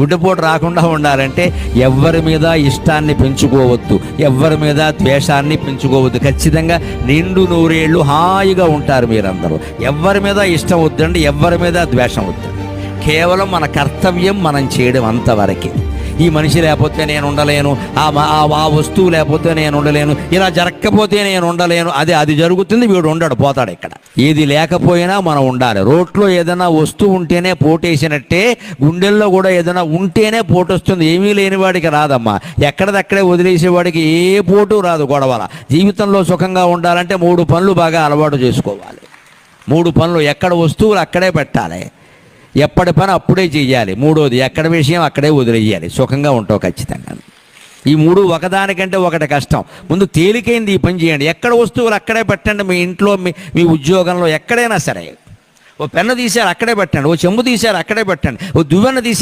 గుడ్డపోటు రాకుండా ఉండాలంటే ఎవ్వరి మీద ఇష్టాన్ని పెంచుకోవద్దు ఎవ్వరి మీద ద్వేషాన్ని పెంచుకోవద్దు. ఖచ్చితంగా నిండు నూరేళ్ళు హాయిగా ఉంటారు మీరందరూ. ఎవరి మీద ఇష్టం వద్దండి ఎవరి మీద ద్వేషం వద్దండి కేవలం మన కర్తవ్యం మనం చేయడం అంతవరకే. ఈ మనిషి లేకపోతే నేను ఉండలేను ఆ వస్తువు లేకపోతే నేను ఉండలేను ఇలా జరగకపోతే నేను ఉండలేను అది అది జరుగుతుంది వీడు ఉండడు పోతాడు ఇక్కడ. ఏది లేకపోయినా మనం ఉండాలి. రోడ్లో ఏదైనా వస్తువు ఉంటేనే పోటేసినట్టే గుండెల్లో కూడా ఏదైనా ఉంటేనే పోటొస్తుంది. ఏమీ లేని వాడికి రాదమ్మా. ఎక్కడిదక్కడే వదిలేసేవాడికి ఏ పోటు రాదు గొడవల. జీవితంలో సుఖంగా ఉండాలంటే మూడు పనులు బాగా అలవాటు చేసుకోవాలి. మూడు పనులు ఎక్కడ వస్తువులు అక్కడే పెట్టాలి. ఎప్పటి పని అప్పుడే చేయాలి మూడోది ఎక్కడ విషయం అక్కడే వదిలేయాలి. సుఖంగా ఉంటావు ఖచ్చితంగా. ఈ మూడు ఒకదానికంటే ఒకటి కష్టం. ముందు తేలికైంది ఈ పని చేయండి. ఎక్కడ వస్తువులు అక్కడే పెట్టండి. మీ ఇంట్లో మీ మీ ఉద్యోగంలో ఎక్కడైనా సరే. ఓ పెన్ను తీశారు అక్కడే పెట్టండి. ఓ చెంబు తీశారు అక్కడే పెట్టండి. ఓ దువ్వెన తీశారు